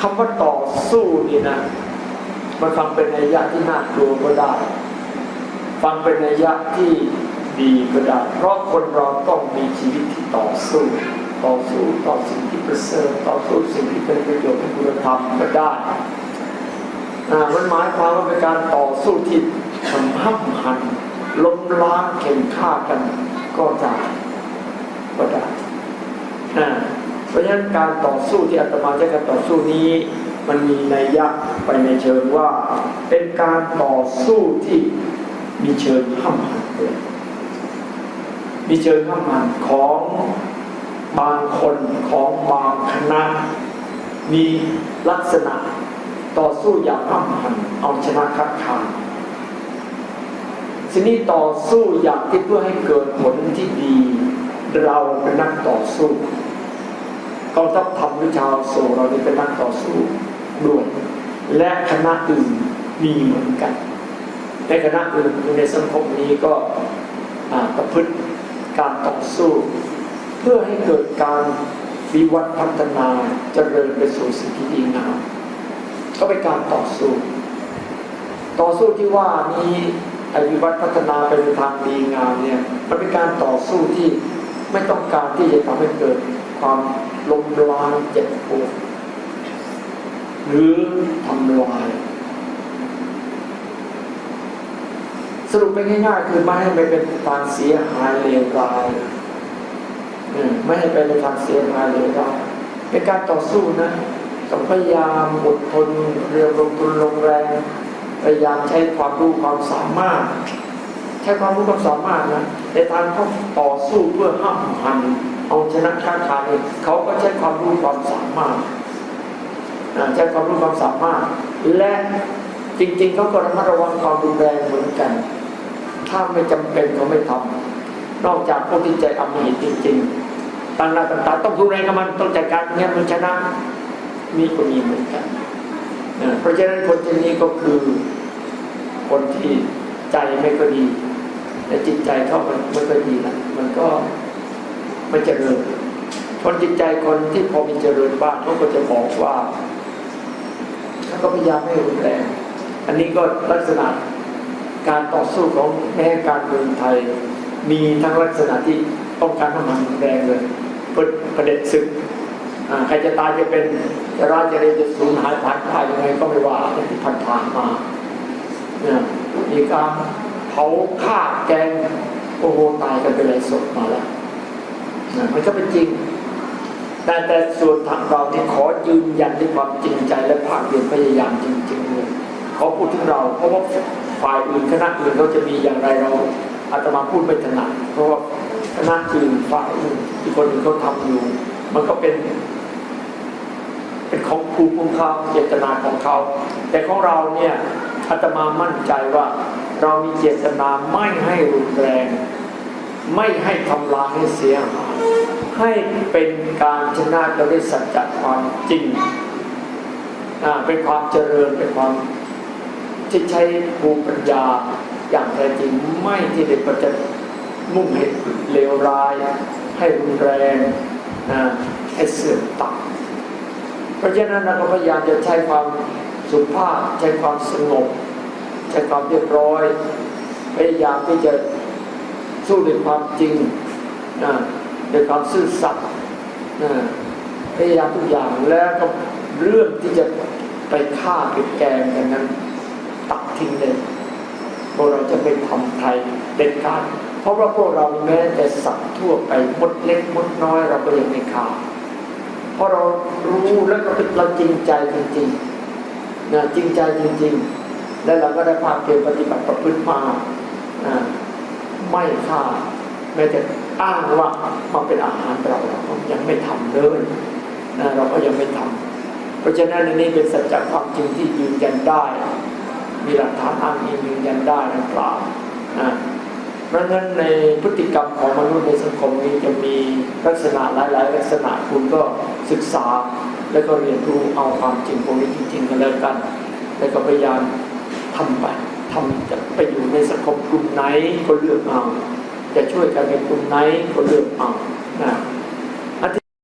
คำว่าต่อสู้นี่นะ มันฟังเป็นนัยยะที่น่ากลัวก็ได้ ฟังเป็นนัยยะที่ดีก็ได้ เพราะคนเราต้องมีชีวิตที่ต่อสู้ ต่อสู้ต่อสิ่งที่ประเสริฐต่อสู้สิ่งที่เป็นประโยชน์ให้คุณธรรมก็ได้มันหมายความว่าเป็นการต่อสู้ที่ทำห้ำหันล้มล้างเข็นฆ่ากันก็ได้ก็ได้ เพราะฉะนั้นการต่อสู้ที่อาตมาใช้การต่อสู้นี้ มันมีนัยยะไปในเชิงว่า เป็นการต่อสู้ที่มีเชิงห้ำหันด้วยมีเชิงห้ำหันของบางคนของบางคณะ มีลักษณะต่อสู้อย่างห้ำหันเอาชนะคัดค้านทีนี้ต่อสู้อย่างที่เพื่อให้เกิดผลที่ดี เราเป็นนักต่อสู้ กองทัพธรรมวิชาโซเรานี่เป็นนักต่อสู้ด้วยและคณะอื่นมีเหมือนกัน ในคณะอื่นในสังคมนี้ก็ประพฤติการต่อสู้ เพื่อให้เกิดการวิวัฒน์พัฒนาเจริญไปสู่สิ่งที่ดีงามก็เป็นการต่อสู้ ต่อสู้ที่ว่านี้ไอ้วิวัฒน์พัฒนาไปในทางดีงามเนี่ยมันเป็นการต่อสู้ที่ไม่ต้องการที่จะทำให้เกิด ความลมลายเจ็บปวดหรือทำลาย สรุปไปง่ายๆคือไม่ให้ไปเป็นทางเสียหายเลวร้ายไม่ให้ไปในทางเสียหายเลวร้ายเป็นการต่อสู้นะต้องพยายามอดทนเรียนลงทุนลงแรงพยายามใช้ความรู้ความสามารถ ใช้ความรู้ความสามารถนะในทางเขาต่อสู้เพื่อห้ามหัน เอาชนะค้าขายเนี่ยเขาก็ใช้ความรู้ความสามารถใช้ความรู้ความสามารถ และจริง ๆเขาก็ระมัดระวังความรุนแรงเหมือนกัน ถ้าไม่จำเป็นเขาไม่ทำนอกจากพวกที่ใจอมหิตจริง ๆต่างหน้าต่างๆต้องรุนแรงกับมันต้องจัดการเงี้ยมันชนะมีก็มีเหมือนกันเพราะฉะนั้นคนชนี้ก็คือคนที่ใจไม่ก็ดีแต่จิตใจเขามันไม่ก็ดีนะมันก็ ไม่เจริญคนจิตใจคนที่พอมีเจริญบ้างเขาก็จะบอกว่าเขาก็พยายามไม่รุนแรงอันนี้ก็ลักษณะการต่อสู้ของแม้การเมืองไทย มีทั้งลักษณะที่ต้องการทำมันรุนแรงเลยเพื่อประเด็จศึกใครจะตายจะเป็นจะร้ายจะเร็วจะสูญหายผ่านตายยังไงก็ไม่ว่าที่ผ่านผ่านมาเนี่ยมีการเผาฆ่าแกงโอ้โหตายกันเป็นไรศพมาแล้ว มันก็เป็นจริง แต่แต่ส่วนทางเราที่ขอยืนยันด้วยความจริงใจและภาคเพียรพยายามจริงๆเลยขอพูดถึงเรา เพราะว่าฝ่ายอื่นคณะอื่นเขาจะมีอย่างไรเราอาตมาพูดไม่ถนัดเพราะว่าคณะอื่นฝ่ายอื่นที่คนอื่นเขาทำอยู่ มันก็เป็น เป็นของครูของเขาเจตนาของเขา แต่ของเราเนี่ยอาตมามั่นใจว่าเรามีเจตนาไม่ให้รุนแรง ไม่ให้ทำลายให้เสียหายให้เป็นการชนะกันด้วยสัจจะความจริงเป็นความเจริญเป็นความที่ใช้ภูมิปัญญาอย่างแท้จริงไม่ที่เด็กก็จะมุ่งให้เลวร้าย ให้รุนแรงนะให้เสื่อมต่ำเพราะฉะนั้นเราก็พยายามจะใช้ความสุภาพใช้ความสงบใช้ความเรียบร้อย พยายามที่จะ สู้ด้วยความจริงนะด้วยความซื่อสัตย์นะพยายามทุกอย่างแล้วก็เรื่องที่จะไปฆ่าไปแกล้งกันนั้น ตัดทิ้งเลยพวกเราจะไม่ทำไทยเด็ดขาดเพราะว่าพวกเราแม้แต่สัตว์ทั่วไปมดเล็กมดน้อยเราก็ยังไม่ฆ่าเพราะเรารู้แล้วก็เราจริงใจจริงๆนะจริงใจจริง ๆ และเราก็ได้ภาคเพียรปฏิบัติประพฤติมานะ ไม่ฆ่าแม้แต่อ้างว่ามาเป็นอาหารเราเราก็ยังไม่ทำเลยนะเราก็ยังไม่ทำเพราะฉะนั้นอันนี้เป็นสัจจความจริงที่ยืนยันได้ มีหลักฐานอ้างอิงยืนยันได้นะเปล่านะเพราะฉะนั้นในพฤติกรรมของมนุษย์ในสังคมนี้จะมีลักษณะหลาย ๆ ลักษณะคุณก็ศึกษา แล้วก็เรียนรู้เอาความจริงพวกนี้จริงๆกันแล้วกัน แล้วก็พยายามทำไป ทำจะไปอยู่ในสังคมกลุ่มไหนก็เลือกเอาจะช่วยกันในกลุ่มไหนก็เลือกเอานะ